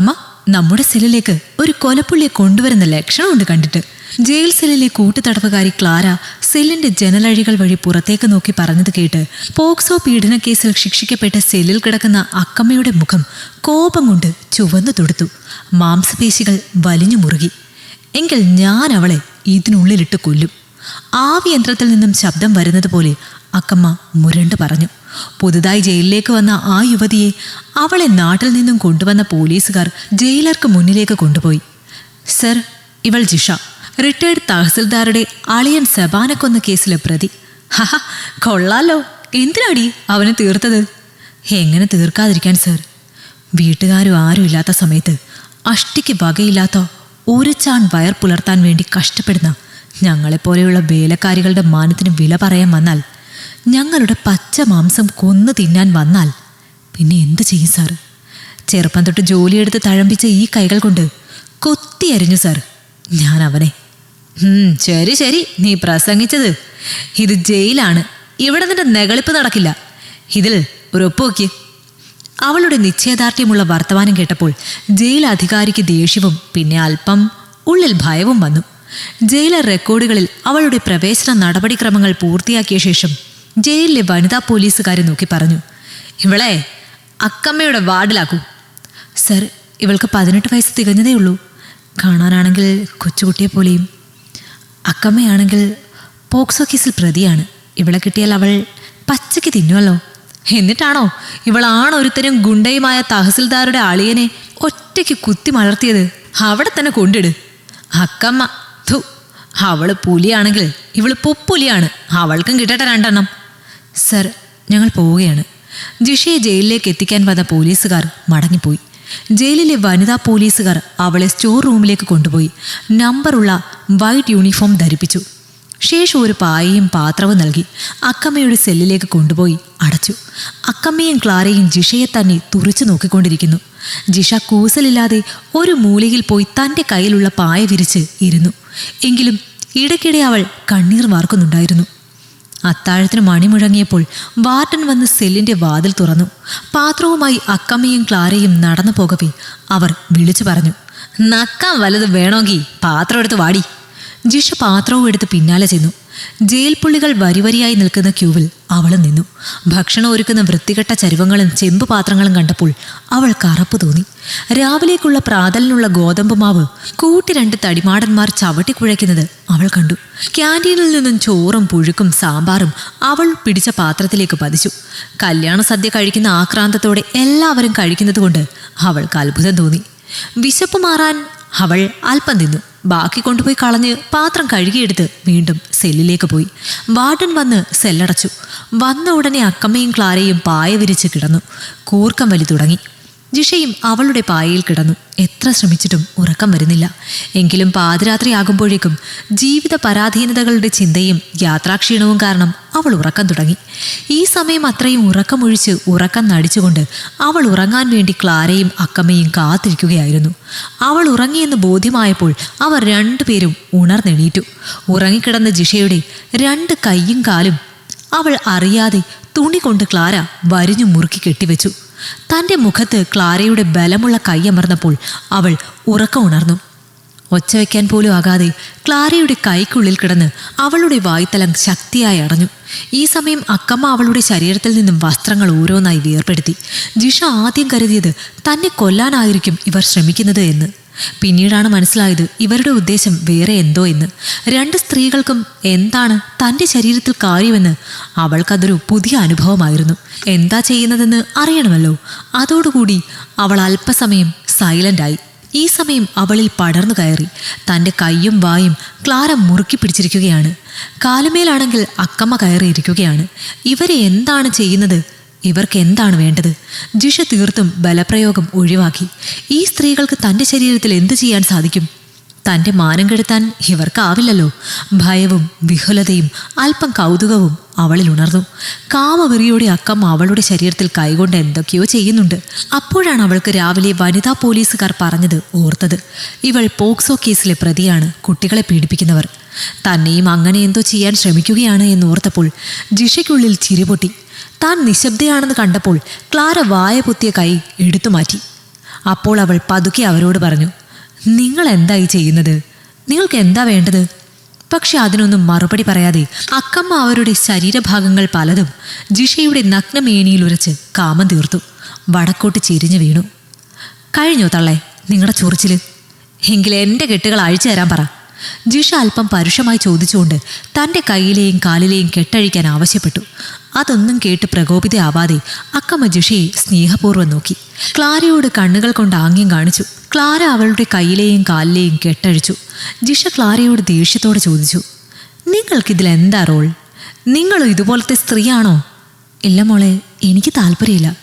അക്കമ്മ നമ്മുടെ സെല്ലിലേക്ക് ഒരു കൊലപ്പുള്ളിയെ കൊണ്ടുവരുന്ന ലക്ഷണമുണ്ട് കണ്ടിട്ട്. ജയിൽ സെല്ലിലെ കൂട്ടുതടവുകാരി ക്ലാര സെല്ലിന്റെ ജനലഴികൾ വഴി പുറത്തേക്ക് നോക്കി പറഞ്ഞത് കേട്ട് പോക്സോ പീഡന കേസിൽ ശിക്ഷിക്കപ്പെട്ട സെല്ലിൽ കിടക്കുന്ന അക്കമ്മയുടെ മുഖം കോപം കൊണ്ട് ചുവന്നു തൊടുത്തു. മാംസപേശികൾ വലിഞ്ഞു മുറുകി. എങ്കിൽ ഞാൻ അവളെ ഇതിനുള്ളിലിട്ട് കൊല്ലും. ആവി യന്ത്രത്തിൽ നിന്നും ശബ്ദം വരുന്നത് പോലെ അക്കമ്മ മുരണ്ടു പറഞ്ഞു. പുതുതായി ജയിലിലേക്ക് വന്ന ആ യുവതിയെ അവളെ നാട്ടിൽ നിന്നും കൊണ്ടുവന്ന പോലീസുകാർ ജയിലർക്ക് മുന്നിലേക്ക് കൊണ്ടുപോയി. സർ ഇവൾ ജിഷ. റിട്ടയർഡ് തഹസിൽദാരുടെ അളിയൻ സബാനക്കൊന്ന കേസിലെ പ്രതി. ഹഹ കൊള്ളാലോ. എന്തിനാടി അവനെ തീർത്തത്? എങ്ങനെ തീർക്കാതിരിക്കാൻ സർ? വീട്ടുകാരും ആരും ഇല്ലാത്ത സമയത്ത് അഷ്ടിക്ക് വകയില്ലാത്ത ഒരു ചാൺ വയർ പുലർത്താൻ വേണ്ടി കഷ്ടപ്പെടുന്ന ഞങ്ങളെപ്പോലെയുള്ള വേലക്കാരികളുടെ മാനത്തിന് വില പറയാൻ വന്നാൽ ഞങ്ങളുടെ പച്ച മാംസം കൊന്നു തിന്നാൻ വന്നാൽ പിന്നെ എന്ത് ചെയ്യും സാർ ചെറുപ്പം തൊട്ട് ജോലിയെടുത്ത് തഴമ്പിച്ച ഈ കൈകൾ കൊണ്ട് കൊത്തി അരിഞ്ഞു സാർ ഞാൻ അവനെ. ശരി ശരി. നീ പ്രസംഗിച്ചത്. ഇത് ജയിലാണ്. ഇവിടെ നിന്റെ നെകളിപ്പ് നടക്കില്ല. ഇതിൽ ഒരു ഒപ്പ് നോക്കിയേ അവളുടെ നിശ്ചയദാർഢ്യമുള്ള വർത്തമാനം കേട്ടപ്പോൾ ജയിൽ അധികാരിക്ക് ദേഷ്യവും പിന്നെ അല്പം ഉള്ളിൽ ഭയവും വന്നു. ജയിലർ റെക്കോർഡുകളിൽ അവളുടെ പ്രവേശന നടപടിക്രമങ്ങൾ പൂർത്തിയാക്കിയ ശേഷം ജയിലിലെ വനിതാ പോലീസുകാരെ നോക്കി പറഞ്ഞു ഇവളെ അക്കമ്മയുടെ വാർഡിലാക്കൂ. സർ ഇവൾക്ക് പതിനെട്ട് വയസ്സ് തികഞ്ഞതേ ഉള്ളൂ. കാണാനാണെങ്കിൽ കൊച്ചുകുട്ടിയെ പോലെയും. അക്കമ്മയാണെങ്കിൽ പോക്സോ കേസിൽ പ്രതിയാണ്. ഇവളെ കിട്ടിയാൽ അവൾ പച്ചയ്ക്ക് തിന്നുമല്ലോ എന്നിട്ടാണോ ഇവളാണ് ഒരുത്തരും ഗുണ്ടയുമായ തഹസിൽദാരുടെ അളിയനെ ഒറ്റയ്ക്ക് കുത്തി മലർത്തിയത്? അവിടെ തന്നെ കൊണ്ടിട്. അക്കമ്മ ധു അവൾ പുലിയാണെങ്കിൽ ഇവൾ പൊപ്പുലിയാണ്. അവൾക്കും കിട്ടട്ടെ രണ്ടെണ്ണം. സർ ഞങ്ങൾ പോവുകയാണ്. ജിഷയെ ജയിലിലേക്ക് എത്തിക്കാൻ വന്ന പോലീസുകാർ മടങ്ങിപ്പോയി. ജയിലിലെ വനിതാ പോലീസുകാർ അവളെ സ്റ്റോർ റൂമിലേക്ക് കൊണ്ടുപോയി. നമ്പറുള്ള വൈറ്റ് യൂണിഫോം ധരിപ്പിച്ചു. ശേഷം ഒരു പായയും പാത്രവും നൽകി അക്കമ്മയുടെ സെല്ലിലേക്ക് കൊണ്ടുപോയി അടച്ചു. അക്കമ്മയും ക്ലാരയും ജിഷയെ തന്നെ തുറിച്ചു നോക്കിക്കൊണ്ടിരിക്കുന്നു. ജിഷ കൂസലില്ലാതെ ഒരു മൂലയിൽ പോയി തന്റെ കയ്യിലുള്ള പായ വിരിച്ച് ഇരുന്നു. എങ്കിലും ഇടയ്ക്കിടെ അവൾ കണ്ണീർ വാർക്കുന്നുണ്ടായിരുന്നു. അത്താഴത്തിന് മണി മുഴങ്ങിയപ്പോൾ വാർഡൻ വന്ന് സെല്ലിന്റെ വാതിൽ തുറന്നു. പാത്രവുമായി അക്കമ്മയും ക്ലാരയും നടന്നു പോകവേ അവർ വിളിച്ചു പറഞ്ഞു നക്കാൻ വലത് വേണമെങ്കിൽ പാത്രം എടുത്ത് വാടി. ജിഷ പാത്രവും എടുത്ത് പിന്നാലെ ചെന്നു. ജയിൽ പുള്ളികൾ വരിവരിയായി നിൽക്കുന്ന ക്യൂവിൽ അവൾ നിന്നു. ഭക്ഷണം ഒരുക്കുന്ന വൃത്തികെട്ട ചരുവങ്ങളും ചെമ്പ് പാത്രങ്ങളും കണ്ടപ്പോൾ അവൾ കറപ്പ് തോന്നി. രാവിലേക്കുള്ള പ്രാതലിനുള്ള ഗോതമ്പ് മാവ് കൂട്ടി രണ്ട് തടിമാടന്മാർ ചവിട്ടി കുഴയ്ക്കുന്നത് അവൾ കണ്ടു. ക്യാന്റീനിൽ നിന്നും ചോറും പുഴുക്കും സാമ്പാറും അവൾ പിടിച്ച പാത്രത്തിലേക്ക് പതിച്ചു. കല്യാണ സദ്യ കഴിക്കുന്ന ആക്രാന്തത്തോടെ എല്ലാവരും കഴിക്കുന്നത് കൊണ്ട് അവൾക്ക് അത്ഭുതം തോന്നി. വിശപ്പ് മാറാൻ അവൾ അല്പം തിന്നു ബാക്കി കൊണ്ടുപോയി കളഞ്ഞ് പാത്രം കഴുകിയെടുത്ത് വീണ്ടും സെല്ലിലേക്ക് പോയി. വാർഡൻ വന്ന് സെല്ലടച്ചു. വന്ന ഉടനെ അക്കമ്മയും ക്ലാരയും പായ വിരിച്ച് കിടന്നു. കൂർക്കം വലി തുടങ്ങി. ജിഷയും അവളുടെ പായയിൽ കിടന്നു. എത്ര ശ്രമിച്ചിട്ടും ഉറക്കം വരുന്നില്ല. എങ്കിലും പാതിരാത്രിയാകുമ്പോഴേക്കും ജീവിത പരാധീനതകളുടെ ചിന്തയും യാത്രാക്ഷീണവും കാരണം അവൾ ഉറക്കം തുടങ്ങി. ഈ സമയം അത്രയും ഉറക്കമൊഴിച്ച് ഉറക്കം നടിച്ചുകൊണ്ട് അവൾ ഉറങ്ങാൻ വേണ്ടി ക്ലാരയും അക്കമ്മയും കാത്തിരിക്കുകയായിരുന്നു. അവൾ ഉറങ്ങിയെന്ന് ബോധ്യമായപ്പോൾ അവർ രണ്ടുപേരും ഉണർന്നെണീറ്റു. ഉറങ്ങിക്കിടന്ന ജിഷയുടെ രണ്ട് കൈയും കാലും അവൾ അറിയാതെ തുണി കൊണ്ട് ക്ലാര വരിഞ്ഞു മുറുക്കി കെട്ടിവെച്ചു. തന്റെ മുഖത്ത് ക്ലാരയുടെ ബലമുള്ള കൈയമർന്നപ്പോൾ അവൾ ഉറക്കം ഉണർന്നു. ഒച്ച വയ്ക്കാൻ പോലും ആകാതെ ക്ലാരയുടെ കൈക്കുള്ളിൽ കിടന്ന് അവളുടെ വായ്ത്തലം ശക്തിയായി അടഞ്ഞു. ഈ സമയം അക്കമ്മ അവളുടെ ശരീരത്തിൽ നിന്നും വസ്ത്രങ്ങൾ ഓരോന്നായി വേർപ്പെടുത്തി ജിഷ ആദ്യം കരുതിയത് തന്നെ കൊല്ലാനായിരിക്കും ഇവർ ശ്രമിക്കുന്നത് എന്ന്. പിന്നീടാണ് മനസ്സിലായത് ഇവരുടെ ഉദ്ദേശം വേറെ എന്തോ എന്ന്. രണ്ട് സ്ത്രീകൾക്കും എന്താണ് തന്റെ ശരീരത്തിൽ കാര്യമെന്ന് അവൾക്കതൊരു പുതിയ അനുഭവമായിരുന്നു. എന്താ ചെയ്യുന്നതെന്ന് അറിയണമല്ലോ. അതോടുകൂടി അവൾ അല്പസമയം സൈലന്റായി ഈ സമയം അവളിൽ പടർന്നു കയറി. തന്റെ കൈയും വായും ക്ലാര മുറുക്കി പിടിച്ചിരിക്കുകയാണ്. കാലുമേലാണെങ്കിൽ അക്കമ്മ കയറിയിരിക്കുകയാണ്. ഇവരെ എന്താണ് ചെയ്യുന്നത്? ഇവർക്ക് എന്താണ് വേണ്ടത്? ജിഷ തീർത്തും ബലപ്രയോഗം ഒഴിവാക്കി. ഈ സ്ത്രീകൾക്ക് തന്റെ ശരീരത്തിൽ എന്തു ചെയ്യാൻ സാധിക്കും? തന്റെ മാനം കെടുത്താൻ ഇവർക്കാവില്ലല്ലോ. ഭയവും വിഹുലതയും അല്പം കൗതുകവും അവളിൽ ഉണർന്നു. കാമവെറിയോടെ അക്കം അവളുടെ ശരീരത്തിൽ കൈകൊണ്ട് എന്തൊക്കെയോ ചെയ്യുന്നുണ്ട്. അപ്പോഴാണ് അവൾക്ക് രാവിലെ വനിതാ പോലീസുകാർ പറഞ്ഞത് ഓർത്തത്. ഇവൾ പോക്സോ കേസിലെ പ്രതിയാണ്. കുട്ടികളെ പീഡിപ്പിക്കുന്നവർ. തന്നെയും അങ്ങനെ എന്തോ ചെയ്യാൻ ശ്രമിക്കുകയാണ് എന്നോർത്തപ്പോൾ ജിഷയ്ക്കുള്ളിൽ ചിരിപൊട്ടി താൻ നിശബ്ദയാണെന്ന് കണ്ടപ്പോൾ ക്ലാര വായ പൊത്തിയ കൈ എടുത്തു മാറ്റി. അപ്പോൾ അവൾ പതുക്കെ അവരോട് പറഞ്ഞു നിങ്ങൾ എന്തായി ചെയ്യുന്നത്? നിങ്ങൾക്ക് എന്താ വേണ്ടത്? പക്ഷെ അതിനൊന്നും മറുപടി പറയാതെ അക്കമ്മ അവരുടെ ശരീരഭാഗങ്ങൾ പലതും ജിഷയുടെ നഗ്നമേനിയിൽ ഉരച്ച് കാമം തീർത്തു. വടക്കോട്ട് ചിരിഞ്ഞു വീണു. കഴിഞ്ഞോ തള്ളേ നിങ്ങളുടെ ചൊറിച്ചിൽ എങ്കിൽ എന്റെ കെട്ടുകൾ അഴിച്ചു തരാൻ പറ. ജിഷ അല്പം പരുഷമായി ചോദിച്ചുകൊണ്ട് തന്റെ കയ്യിലെയും കാലിലെയും കെട്ടഴിക്കാൻ ആവശ്യപ്പെട്ടു. അതൊന്നും കേട്ട് പ്രകോപിതയാവാതെ അക്ക മജുഷയെ സ്നേഹപൂർവം നോക്കി. ക്ലാരയോട് കണ്ണുകൾ കൊണ്ട് ആംഗ്യം കാണിച്ചു. ക്ലാര അവളുടെ കയ്യിലെയും കാലിലെയും കെട്ടഴിച്ചു. ജിഷ ക്ലാരയോട് ദേഷ്യത്തോടെ ചോദിച്ചു നിങ്ങൾക്കിതിൽ എന്താ റോൾ? നിങ്ങളും ഇതുപോലത്തെ സ്ത്രീയാണോ? ഇല്ല മോളെ എനിക്ക് താല്പര്യമില്ല.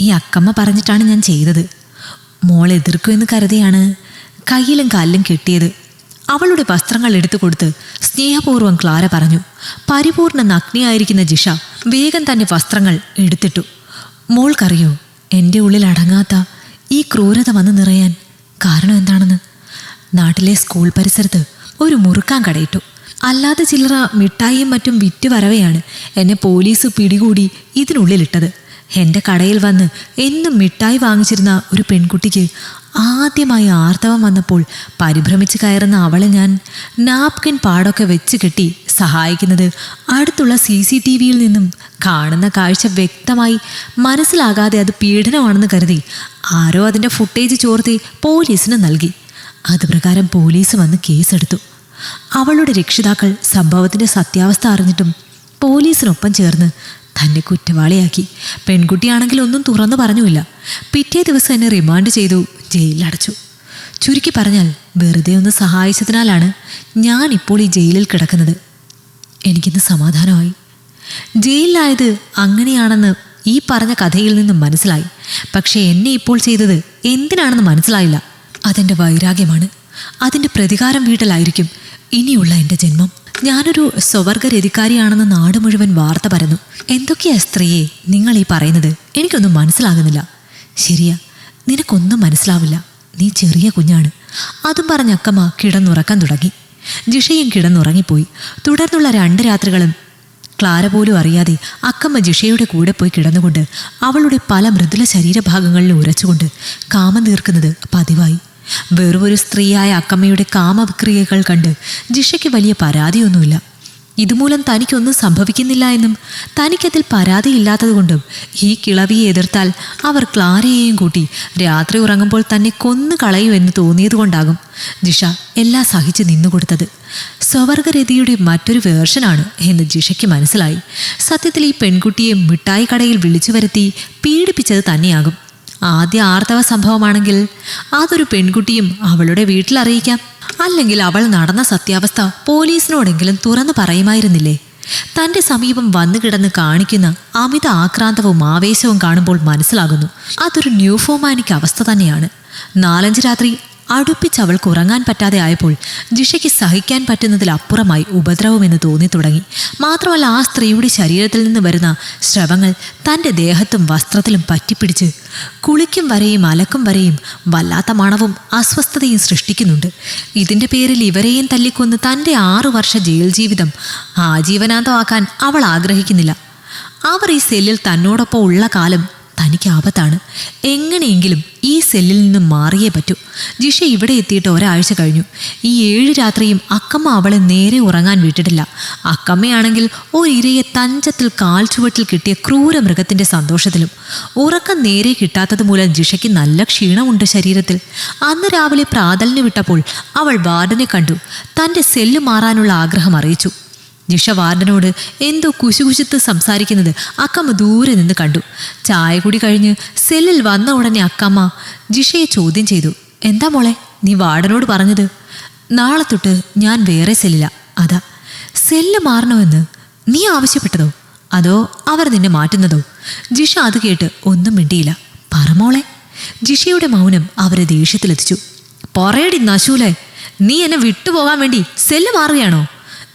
ഈ അക്കമ്മ പറഞ്ഞിട്ടാണ് ഞാൻ ചെയ്തത്. മോൾ എതിർക്കുമെന്ന് കരുതിയാണ് കയ്യിലും കാലിലും കെട്ടിയത്. അവളുടെ വസ്ത്രങ്ങൾ എടുത്തു കൊടുത്ത് സ്നേഹപൂർവം ക്ലാര പറഞ്ഞു പരിപൂർണ നഗ്നിയായിരിക്കുന്ന ജിഷ വേഗം തന്നെ വസ്ത്രങ്ങൾ എടുത്തിട്ടു. മോൾക്കറിയോ എന്റെ ഉള്ളിൽ അടങ്ങാത്ത ഈ ക്രൂരത വന്ന് നിറയാൻ കാരണം എന്താണെന്ന്? നാട്ടിലെ സ്കൂൾ പരിസരത്ത് ഒരു മുറുക്കാൻ കടയിട്ടു. അല്ലാതെ ചില്ലറ മിഠായിയും മറ്റും വിറ്റ് വരവെയാണ് എന്നെ പോലീസ് പിടികൂടി ഇതിനുള്ളിലിട്ടത്. എന്റെ കടയിൽ വന്ന് എന്നും മിഠായി വാങ്ങിച്ചിരുന്ന ഒരു പെൺകുട്ടിക്ക് ആദ്യമായി ആർത്തവം വന്നപ്പോൾ പരിഭ്രമിച്ച് കയറുന്ന അവളെ ഞാൻ നാപ്കിൻ പാടൊക്കെ വെച്ച് കെട്ടി സഹായിക്കുന്നത്. അടുത്തുള്ള സി സി ടി വിയിൽ നിന്നും കാണുന്ന കാഴ്ച വ്യക്തമായി മനസ്സിലാകാതെ അത് പീഡനമാണെന്ന് കരുതി ആരോ അതിന്റെ ഫുട്ടേജ് ചോർത്തി പോലീസിന് നൽകി. അതുപ്രകാരം പോലീസ് വന്ന് കേസെടുത്തു. അവളുടെ രക്ഷിതാക്കൾ സംഭവത്തിന്റെ സത്യാവസ്ഥ അറിഞ്ഞിട്ടും പോലീസിനൊപ്പം ചേർന്ന് തന്നെ കുറ്റവാളിയാക്കി. പെൺകുട്ടിയാണെങ്കിൽ ഒന്നും തുറന്നു പറഞ്ഞുമില്ല. പിറ്റേ ദിവസം എന്നെ റിമാൻഡ് ചെയ്തു ജയിലിലടച്ചു. ചുരുക്കി പറഞ്ഞാൽ വെറുതെ ഒന്ന് സഹായിച്ചതിനാലാണ് ഞാൻ ഇപ്പോൾ ഈ ജയിലിൽ കിടക്കുന്നത്. എനിക്കിന്ന് സമാധാനമായി. ജയിലിലായത് അങ്ങനെയാണെന്ന് ഈ പറഞ്ഞ കഥയിൽ നിന്നും മനസ്സിലായി. പക്ഷേ എന്നെ ഇപ്പോൾ ചെയ്തത് എന്തിനാണെന്ന് മനസ്സിലായില്ല. അതെന്റെ വൈരാഗ്യമാണ്. അതിന്റെ പ്രതികാരം വീട്ടിലായിരിക്കും. ഇനിയുള്ള എന്റെ ജന്മം. ഞാനൊരു സ്വവർഗരതിക്കാരിയാണെന്ന് നാട് മുഴുവൻ വാർത്ത പരന്നു. എന്തൊക്കെയാ സ്ത്രീയെ നിങ്ങൾ ഈ പറയുന്നത്? എനിക്കൊന്നും മനസ്സിലാകുന്നില്ല. ശരിയാ നിനക്കൊന്നും മനസ്സിലാവില്ല. നീ ചെറിയ കുഞ്ഞാണ്. അതും പറഞ്ഞ അക്കമ്മ കിടന്നുറക്കാൻ തുടങ്ങി. ജിഷയും കിടന്നുറങ്ങിപ്പോയി. തുടർന്നുള്ള രണ്ട് രാത്രികളും ക്ലാര പോലും അറിയാതെ അക്കമ്മ ജിഷയുടെ കൂടെ പോയി കിടന്നുകൊണ്ട് അവളുടെ പല മൃദുല ശരീരഭാഗങ്ങളിൽ ഉരച്ചുകൊണ്ട് കാമം തീർക്കുന്നത് പതിവായി. വെറുമൊരു സ്ത്രീയായ അക്കമ്മയുടെ കാമവിക്രിയകൾ കണ്ട് ജിഷയ്ക്ക് വലിയ പരാതിയൊന്നുമില്ല. ഇതുമൂലം തനിക്കൊന്നും സംഭവിക്കുന്നില്ല എന്നും തനിക്കതിൽ പരാതിയില്ലാത്തതുകൊണ്ടും ഈ കിളവിയെ എതിർത്താൽ അവർ ക്ലാരയെയും കൂട്ടി രാത്രി ഉറങ്ങുമ്പോൾ തന്നെ കൊന്നു കളയുമെന്ന് തോന്നിയതുകൊണ്ടാകും ജിഷ എല്ലാം സഹിച്ച് നിന്നുകൊടുത്തത്. സ്വവർഗരതിയുടെ മറ്റൊരു വേർഷനാണ് എന്ന് ജിഷയ്ക്ക് മനസ്സിലായി. സത്യത്തിൽ ഈ പെൺകുട്ടിയെ മിഠായി കടയിൽ വിളിച്ചു വരുത്തി പീഡിപ്പിച്ചത് തന്നെയാകും. ആദ്യ ആർത്തവ സംഭവമാണെങ്കിൽ അതൊരു പെൺകുട്ടിയും അവളുടെ വീട്ടിൽ അറിയിക്കാം. അല്ലെങ്കിൽ അവൾ നടന്ന സത്യാവസ്ഥ പോലീസിനോടെങ്കിലും തുറന്നു പറയുമായിരുന്നില്ലേ? തന്റെ സമീപം വന്നു കിടന്ന് കാണിക്കുന്ന അമിത ആക്രാന്തവും ആവേശവും കാണുമ്പോൾ മനസ്സിലാകുന്നു. അതൊരു ന്യൂഫോമാനിക് അവസ്ഥ തന്നെയാണ്. നാലഞ്ച് രാത്രി അടുപ്പിച്ച് അവൾക്ക് ഉറങ്ങാൻ പറ്റാതെ ആയപ്പോൾ ജിഷയ്ക്ക് സഹിക്കാൻ പറ്റുന്നതിൽ പറ്റുന്നതിലപ്പുറമായി ഉപദ്രവമെന്ന് തോന്നി തുടങ്ങി. മാത്രമല്ല ആ സ്ത്രീയുടെ ശരീരത്തിൽ നിന്ന് വരുന്ന ശ്രവങ്ങൾ തന്റെ ദേഹത്തും വസ്ത്രത്തിലും പറ്റിപ്പിടിച്ച് കുളിക്കും വരെയും അലക്കും വരെയും വല്ലാത്ത മണവും അസ്വസ്ഥതയും സൃഷ്ടിക്കുന്നുണ്ട്. ഇതിന്റെ പേരിൽ ഇവരെയും തല്ലിക്കൊന്ന് തന്റെ ആറു വർഷ ജയിൽ ജീവിതം ആജീവനാന്തമാക്കാൻ അവൾ ആഗ്രഹിക്കുന്നില്ല. അവർ ഈ സെല്ലിൽ തന്നോടൊപ്പം ഉള്ള കാലം തനിക്ക് ആപത്താണ്. എങ്ങനെയെങ്കിലും ഈ സെല്ലിൽ നിന്ന് മാറിയേ പറ്റൂ. ജിഷ ഇവിടെ എത്തിയിട്ട് ഒരാഴ്ച കഴിഞ്ഞു. ഈ ഏഴ് രാത്രിയും അക്കമ്മ അവളെ നേരെ ഉറങ്ങാൻ വിട്ടിട്ടില്ല. അക്കമ്മയാണെങ്കിൽ ഒരിരയെ തഞ്ചത്തിൽ കാൽ ചുവട്ടിൽ കിട്ടിയ ക്രൂര മൃഗത്തിന്റെ സന്തോഷത്തിലും. ഉറക്കം നേരെ കിട്ടാത്തത് മൂലം ജിഷയ്ക്ക് നല്ല ക്ഷീണമുണ്ട് ശരീരത്തിൽ. അന്ന് രാവിലെ പ്രാതലിന് വിട്ടപ്പോൾ അവൾ വാർഡനെ കണ്ടു. തന്റെ സെല്ല് മാറാനുള്ള ആഗ്രഹം അറിയിച്ചു. ജിഷ വാർഡനോട് എന്തോ കുശുകുശുത്ത് സംസാരിക്കുന്നത് അക്കമ്മ ദൂരെ നിന്ന് കണ്ടു. ചായ കൂടി കഴിഞ്ഞ് സെല്ലിൽ വന്ന ഉടനെ അക്കമ്മ ജിഷയെ ചോദ്യം ചെയ്തു. എന്താ മോളെ നീ വാർഡനോട് പറഞ്ഞത്? നാളെ തൊട്ട് ഞാൻ വേറെ സെല്ലില. അതാ സെല്ല് മാറണമെന്ന് നീ ആവശ്യപ്പെട്ടതോ? അതോ അവർ നിന്നെ മാറ്റുന്നതോ? ജിഷ അത് കേട്ട് ഒന്നും മിണ്ടിയില്ല. പറമോളെ ജിഷയുടെ മൗനം അവരെ ദേഷ്യത്തിലെത്തിച്ചു. പൊറേടി നശൂലെ നീ എന്നെ വിട്ടുപോകാൻ വേണ്ടി സെല്ല് മാറുകയാണോ?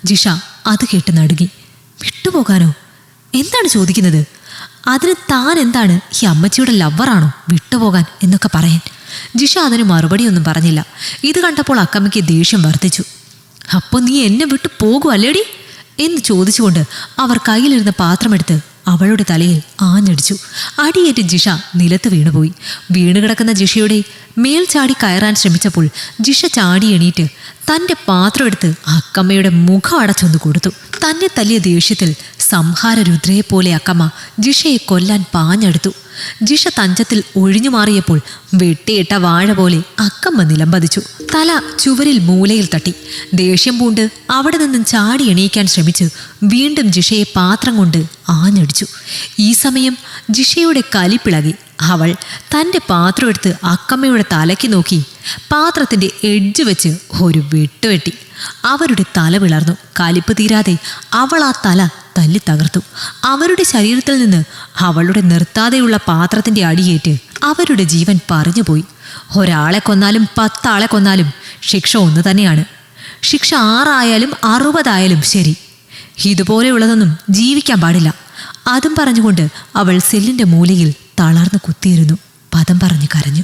ജിഷ അത് കേട്ട് നടുങ്ങി. വിട്ടുപോകാനോ? എന്താണ് ചോദിക്കുന്നത്? അതിന് താൻ എന്താണ് ഈ അമ്മച്ചിയുടെ ലവറാണോ വിട്ടുപോകാൻ എന്നൊക്കെ പറയാൻ? ജിഷ അതിന് മറുപടിയൊന്നും പറഞ്ഞില്ല. ഇത് കണ്ടപ്പോൾ അക്കമ്മയ്ക്ക് ദേഷ്യം വർദ്ധിച്ചു. അപ്പോൾ നീ എന്നെ വിട്ടു പോകുമല്ലേടി എന്ന് ചോദിച്ചുകൊണ്ട് അവർ കയ്യിലിരുന്ന പാത്രമെടുത്ത് അവളുടെ തലയിൽ ആഞ്ഞടിച്ചു. അടിയേറ്റ് ജിഷ നിലത്ത് വീണുപോയി. വീണുകിടക്കുന്ന ജിഷയുടെ മേൽ ചാടി കയറാൻ ശ്രമിച്ചപ്പോൾ ജിഷ ചാടി എണീറ്റ് തന്റെ പാത്രം എടുത്ത് അക്കമ്മയുടെ മുഖം അടച്ചൊന്ന് കൊടുത്തു. തന്നെ തല്ലിയ ദേഷ്യത്തിൽ സംഹാര രുദ്രയെപ്പോലെ അക്കമ്മ ജിഷയെ കൊല്ലാൻ പാഞ്ഞെടുത്തു. ജിഷ തഞ്ചത്തിൽ ഒഴിഞ്ഞു മാറിയപ്പോൾ വെട്ടിയിട്ട വാഴ പോലെ അക്കമ്മ നിലംപതിച്ചു. തല ചുവരിൽ മൂലയിൽ തട്ടി. ദേഷ്യം പൂണ്ട് അവിടെ നിന്നും ചാടി എണീക്കാൻ ശ്രമിച്ച് വീണ്ടും ജിഷയെ പാത്രം കൊണ്ട് ആഞ്ഞടിച്ചു. ഈ സമയം ജിഷയുടെ കലിപ്പിളകി അവൾ തന്റെ പാത്രം എടുത്ത് അക്കമ്മയുടെ തലയ്ക്ക് നോക്കി പാത്രത്തിന്റെ എഡ്ജ് വെച്ച് ഒരു വെട്ടുവെട്ടി അവരുടെ തല വിളർന്നു. കലിപ്പ് തീരാതെ അവൾ ആ തല തല്ലി തകർത്തു. അവരുടെ ശരീരത്തിൽ നിന്ന് അവളുടെ നിർത്താതെയുള്ള പാത്രത്തിന്റെ അടിയേറ്റ് അവരുടെ ജീവൻ പറഞ്ഞുപോയി. ഒരാളെ കൊന്നാലും പത്താളെ കൊന്നാലും ശിക്ഷ ഒന്ന് തന്നെയാണ്. ശിക്ഷ ആറായാലും അറുപതായാലും ശരി. ഇതുപോലെയുള്ളതൊന്നും ജീവിക്കാൻ പാടില്ല. അതും പറഞ്ഞുകൊണ്ട് അവൾ സെല്ലിന്റെ മൂലയിൽ തളർന്നു കുത്തിയിരുന്നു. പദം പറഞ്ഞു കരഞ്ഞു.